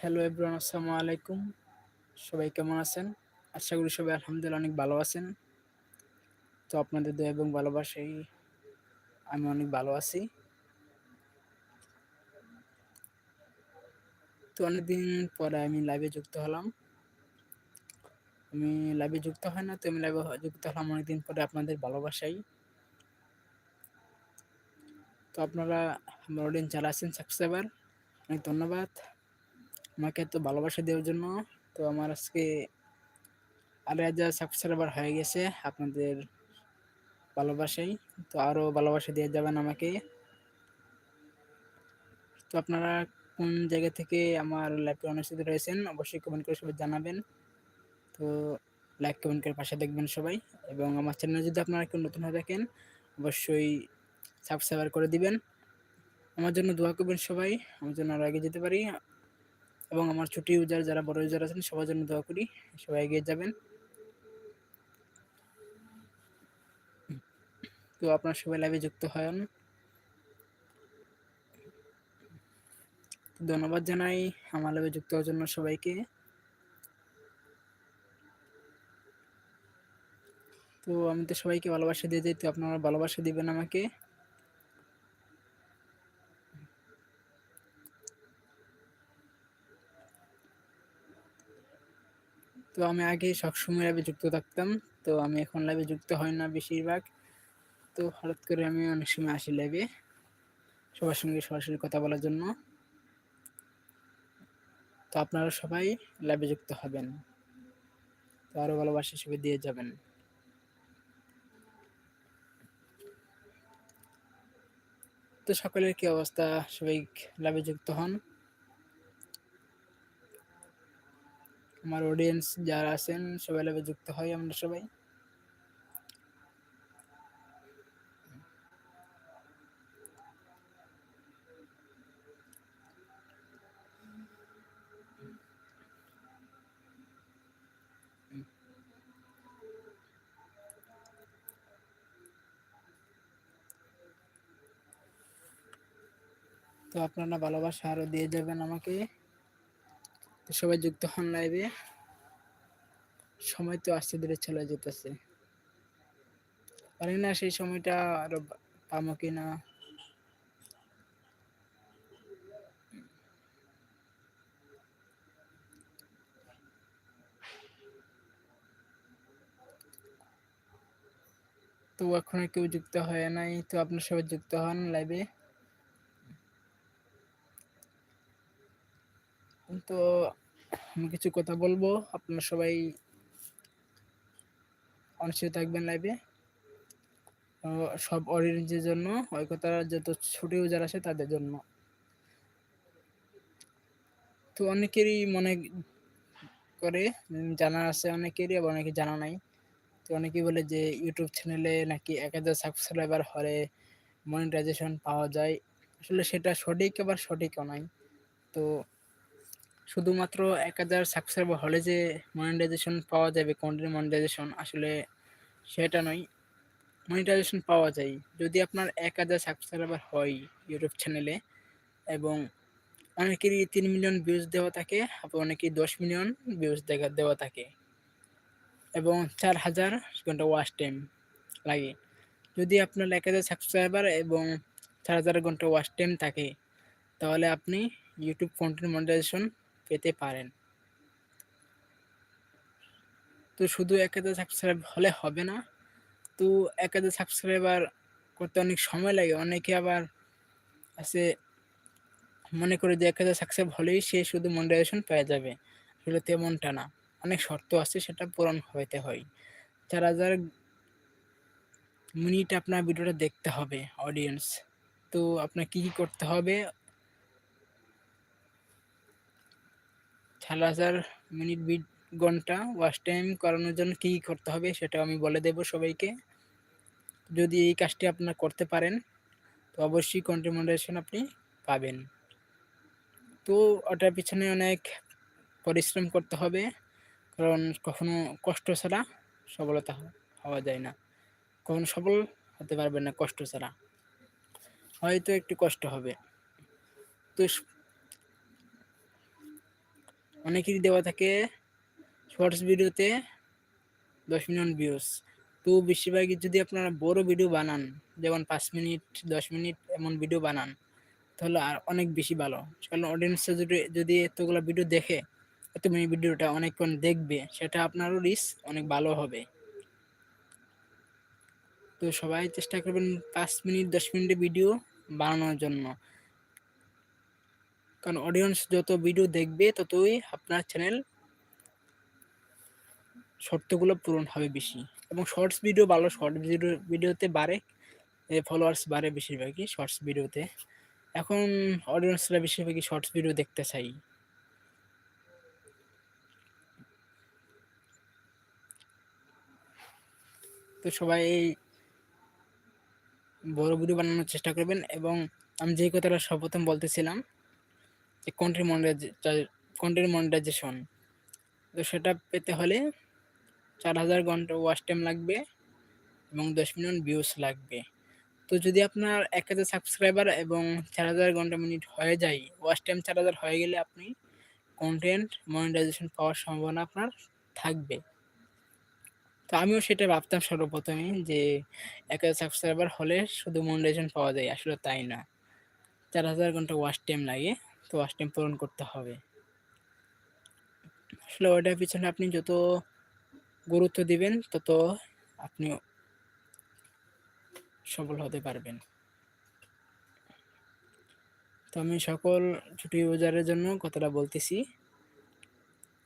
Hello everyone, আসসালামু আলাইকুম। সবাই কেমন আছেন? আশা করি সবাই আলহামদুলিল্লাহ অনেক ভালো আছেন। তো আপনাদের দয়া এবং ভালোবাসাই আমি অনেক ভালো আছি। তো অনেকদিন পরে আমি লাইভে যুক্ত হলাম। আমি লাইভে যুক্ত হয় না, তো আমি লাইভে যুক্ত হলাম অনেকদিন পরে আপনাদের ভালোবাসাই তো আপনারা আমার অডিয়েন্স যারা আছেন সাবস্ক্রাইবার অনেক ধন্যবাদ। আমাকে এত ভালোবাসা দেওয়ার জন্য। তো আমার আজকে আড়াই হাজার সাবস্ক্রাইবার হয়ে গেছে আপনাদের ভালোবাসাই। তো আরও ভালোবাসা দিয়ে যাবেন আমাকে। তো আপনারা কোন জায়গা থেকে আমার লাইভে অনুষ্ঠিত রয়েছেন অবশ্যই কমেন্ট করে সবাই জানাবেন। তো লাইক কমেন্ট করে পাশে দেখবেন সবাই। এবং আমার চ্যানেল যদি আপনারা কেউ নতুন হয়ে থাকেন, অবশ্যই সাবস্ক্রাইবার করে দিবেন। আমার জন্য দোয়া করবেন সবাই। আমার জন্য আরও আগে যেতে পারি। এবং আমার ছোট ইউজার যারা বড় ইউজার আছেন, সবার জন্য দোয়া করি, সবাই এগিয়ে যাবেন। তো আপনার সবাই লাইভে যুক্ত হন। ধন্যবাদ জানাই আমার লাইভে যুক্ত হওয়ার জন্য সবাইকে। তো আমি তো সবাইকে ভালোবাসা দিয়ে যাই তো আপনারা ভালোবাসা দিবেন আমাকে। তো আমি আগে সবসময় লাইভে যুক্ত থাকতাম, তো আমি এখন লাইভে যুক্ত হয় না বেশিরভাগ। তো হঠাৎ করে আমি অনেক সময় আসি লাইভে সবার সঙ্গে সরাসরি কথা বলার জন্য। তো আপনারা সবাই লাইভে যুক্ত হবেন। তো আরও ভালোবাসা হিসেবে দিয়ে যাবেন। তো সকলের কি অবস্থা? সবাই লাইভে যুক্ত হন? আমার অডিয়েন্স যারা আছেন, সবাই লাভে যুক্ত হয় আমরা সবাই। তো আপনারা ভালোবাসা আরও দিয়ে যাবেন আমাকে। তো সবাই যুক্ত হন লাইভে সময় তো আস্তে ধীরে চলে যেতেছে। পারি না সেই সময়টা আরও পামো কিনা। তো এখনও কেউ যুক্ত হয় নাই, তো আপনার সবাই যুক্ত হন লাইভে তো আমি কিছু কথা বলব। আপনারা সবাই অনুষ্ঠিত থাকবেন লাইভে সব অডিয়েন্সের জন্য ওই কথা যত ছোট ইউজার আছে তাদের জন্য। তো অনেকেরই মনে করে জানা আছে অনেকেরই, আবার অনেকে জানা নাই। তো অনেকেই বলে যে ইউটিউব চ্যানেলে নাকি এক হাজার সাবস্ক্রাইবার হলে মনিটাইজেশন পাওয়া যায়। আসলে সেটা সঠিক আবার সঠিকও নাই তো শুধুমাত্র এক হাজার সাবস্ক্রাইবার হলে যে মনিটাইজেশন পাওয়া যাবে কন্টেন্ট মনিটাইজেশন আসলে সেটা নয়। মনিটাইজেশন পাওয়া যায়। যদি আপনার এক হাজার সাবস্ক্রাইবার হয় ইউটিউব চ্যানেলে এবং অনেকেরই তিন মিলিয়ন ভিউজ দেওয়া থাকে, আবার অনেকেই দশ মিলিয়ন ভিউজ দেখা, দেওয়া থাকে এবং চার হাজার ঘণ্টা ওয়াচ টাইম লাগে। যদি আপনার এক হাজার সাবস্ক্রাইবার এবং চার হাজার ঘণ্টা ওয়াচ টাইম থাকে, তাহলে আপনি ইউটিউব কন্টেন্ট মনিটাইজেশন পেতে পারেন। তো শুধু এক হাজার সাবস্ক্রাইব হলে হবে না, তো এক হাজার সাবস্ক্রাইবার করতে অনেক সময় লাগে। অনেকে আবার আছে, মনে করে যে এক হাজার সাবস্ক্রাইব হলেই সে শুধু মনিটাইজেশন পেয়ে যাবে। আসলে তেমনটা না। অনেক শর্ত আছে, সেটা পূরণ হইতে হয়। চার হাজার মিনিট আপনার ভিডিওটা দেখতে হবে অডিয়েন্স তো আপনার কী কী করতে হবে? হাজার মিনিট বিট ঘণ্টা ওয়াশ টাইম করানোর জন্য কী করতে হবে সেটা আমি বলে দেব সবাইকে। যদি এই কাজটি আপনার করতে পারেন, তো অবশ্যই কন্টেন্ট আপনি পাবেন। তো ওটার পিছনে অনেক পরিশ্রম করতে হবে, কারণ কখনো কষ্ট ছাড়া সফলতা হওয়া যায় না। কখনো সফল হতে পারবেন না কষ্ট ছাড়া। হয়তো একটু কষ্ট হবে। তো অনেকেরই দেওয়া থাকে শর্টস ভিডিওতে দশ মিলিয়ন ভিউজ তো বেশিরভাগই যদি আপনারা বড় ভিডিও বানান, যেমন পাঁচ মিনিট, দশ মিনিট এমন ভিডিও বানান, তাহলে আর অনেক বেশি ভালো। কারণ অডিয়েন্সটা যদি যদি এতগুলো ভিডিও দেখে, এত মিনি ভিডিওটা অনেকক্ষণ দেখবে, সেটা আপনারও রিস অনেক ভালো হবে। তো সবাই চেষ্টা করবেন পাঁচ মিনিট, দশ মিনিটের ভিডিও বানানোর জন্য। কারণ অডিয়েন্স যত ভিডিও দেখবে, ততই আপনার চ্যানেল শর্তগুলো পূরণ হবে বেশি। এবং শর্টস ভিডিও ভালো শর্ট ভিডিও ভিডিওতে বাড়ে ফলোয়ার্স বাড়ে বেশিরভাগই শর্টস ভিডিওতে এখন অডিয়েন্সরা বেশিরভাগই শর্টস ভিডিও দেখতে চাই। তো সবাই এই বড় ভিডিও বানানোর চেষ্টা করবেন এবং আমি যেই কথাটা সর্বপ্রথম বলতেছিলাম কন্টেন্ট মনিটাইজেশন কন্টেন্ট মনিটাইজেশন তো সেটা পেতে হলে চার হাজার ঘণ্টা ওয়াশ টাইম লাগবে এবং দশ মিলিয়ন ভিউস লাগবে। তো যদি আপনার এক হাজার সাবস্ক্রাইবার এবং চার হাজার ঘণ্টা মিনিট হয়ে যায় ওয়াচ টাইম চার হাজার হয়ে গেলে আপনি কন্টেন্ট মনিটাইজেশন পাওয়ার সম্ভাবনা আপনার থাকবে। তো আমিও সেটা ভাবতাম সর্বপ্রথমে যে এক হাজার সাবস্ক্রাইবার হলে শুধু মনিটাইজেশন পাওয়া যায়, আসলে তাই না। চার হাজার ঘণ্টা ওয়াশ টাইম লাগে। তো ওয়াচ টাইম পূরণ করতে হবে। আসলে ওইটার পিছনে আপনি যত গুরুত্ব দিবেন, তত আপনি সফল হতে পারবেন। তো আমি সকল ছুটি ইউজারের জন্য কথাটা বলতেছি।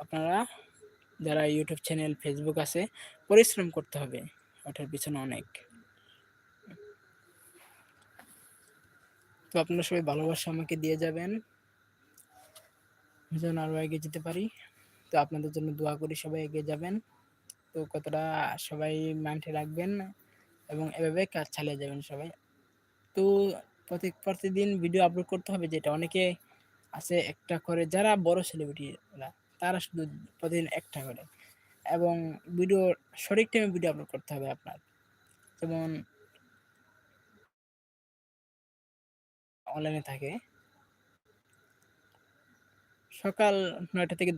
আপনারা যারা ইউটিউব চ্যানেল ফেসবুক আছে, পরিশ্রম করতে হবে ওটার পিছনে অনেক। তো আপনারা সবাই ভালোবাসা আমাকে দিয়ে যাবেন। যেন আরও এগিয়ে যেতে পারি। তো আপনাদের জন্য দোয়া করি সবাই এগিয়ে যাবেন। তো কতটা সবাই মাইন্ডে রাখবেন এবং এভাবে কাজ চালিয়ে যাবেন সবাই। তো প্রতি, প্রতিদিন ভিডিও আপলোড করতে হবে যেটা অনেকে আছে একটা করে, যারা বড় সেলিব্রিটিরা তারা শুধু প্রতিদিন একটা করে। এবং ভিডিও সঠিক টাইমে ভিডিও আপলোড করতে হবে আপনার। যেমন অনলাইনে থাকে। সকাল নয়টা থেকে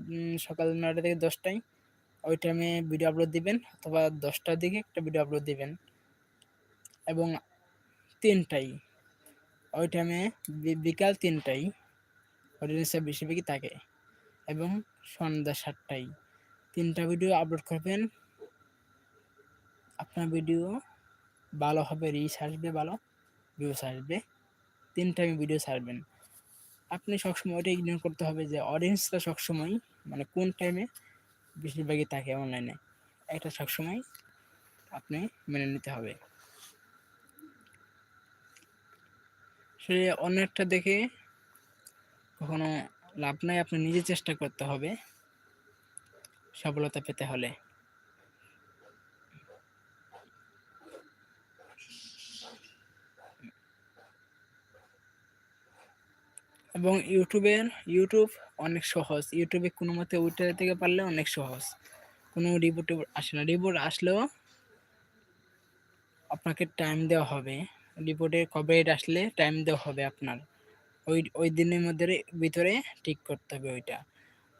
সকাল নয়টা থেকে দশটায় ওই টাইমে ভিডিও আপলোড দিবেন অথবা দশটার দিকে একটা ভিডিও আপলোড দিবেন। এবং তিনটাই ওই টাইমে বিকাল তিনটাই বেশি বেশিরভাগই থাকে এবং সন্ধ্যা সাতটায় তিনটা ভিডিও আপলোড করবেন। আপনার ভিডিও ভালো হবে রিচ আসবে ভালো ভিউস আসবে। তিন টাইমে ভিডিও ছাড়বেন। আপনি সবসময় ওইটা ইগনোর করতে হবে যে অডিয়েন্সটা সবসময় মানে কোন টাইমে বেশিরভাগই থাকে অনলাইনে এটা সবসময় আপনি মেনে নিতে হবে। সে একটা দেখে কখনো লাভ নাই, আপনি নিজে চেষ্টা করতে হবে সফলতা পেতে হলে। এবং ইউটিউবের ইউটিউব অনেক সহজ। ইউটিউবে কোনো মতে উঠে থেকে পারলে অনেক সহজ। কোনো রিপোর্ট আসে না। রিপোর্ট আসলেও আপনাকে টাইম দেওয়া হবে। রিপোর্টে কবে আসলে টাইম দেওয়া হবে আপনার। ওই ওই দিনের মধ্যে ভিতরে ঠিক করতে হবে ওইটা।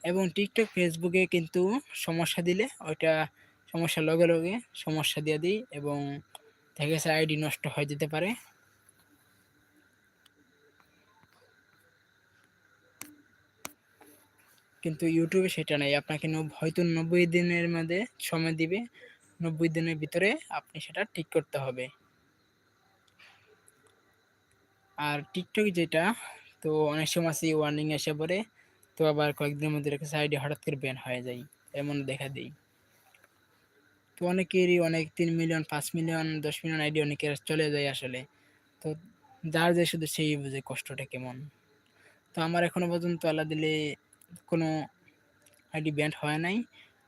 এবং টিকটক ফেসবুকে কিন্তু সমস্যা দিলে ওইটা সমস্যা লগে লগে সমস্যা দিয়ে দিই এবং দেখা গেছে আইডি নষ্ট হয়ে যেতে পারে। কিন্তু ইউটিউবে সেটা নাই। আপনাকে হয়তো নব্বই দিনের মধ্যে সময় দিবে, নব্বই দিনের ভিতরে আপনি সেটা ঠিক করতে হবে। আর টিকটক যেটা, তো অনেক সময় আছে ওয়ার্নিং এসে পড়ে, তো আবার কয়েকদিনের মধ্যে রেখে সাইডে হঠাৎ করে ব্যান হয়ে যায়, এমন দেখা দেই তো অনেকেরই অনেক তিন মিলিয়ন পাঁচ মিলিয়ন দশ মিলিয়ন আইডি অনেকের চলে যায় আসলে। তো যার যে শুধু সেই বুঝে কষ্টটা কেমন। তো আমার এখনও পর্যন্ত আল্লাহ দিলে কোনো আইডি ব্যান্ড হয় নাই।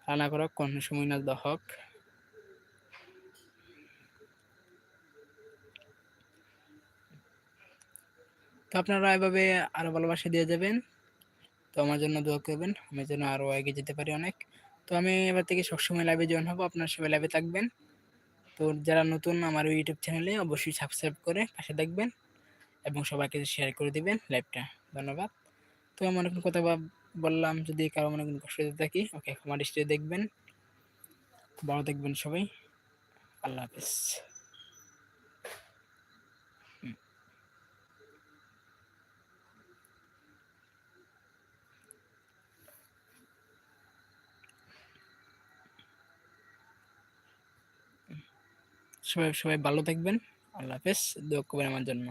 রান্না করা কোন সময় না দহক তো আপনারা এভাবে আরও ভালোবাসা দিয়ে যাবেন। তো আমার জন্য দোয়া করবেন, আমি যেন আরও এগিয়ে যেতে পারি অনেক। তো আমি এবার থেকে সবসময় লাইভে জয়েন হব, আপনারা সবাই লাইভে থাকবেন। তো যারা নতুন আমার ইউটিউব চ্যানেলে অবশ্যই সাবস্ক্রাইব করে পাশে থাকবেন এবং সবাইকে শেয়ার করে দিবেন লাইভটা ধন্যবাদ। তো আমার এখন কথা বললাম, যদি কারও মনে কোনো কষ্ট দিতে থাকি, ওকে ক্ষমা দৃষ্টিতে দেখবেন। ভালো দেখবেন সবাই। আল্লাহ হাফেজ। সবাই সবাই ভালো থাকবেন। আল্লাহ হাফেজ। দোয়া করবেন আমার জন্য।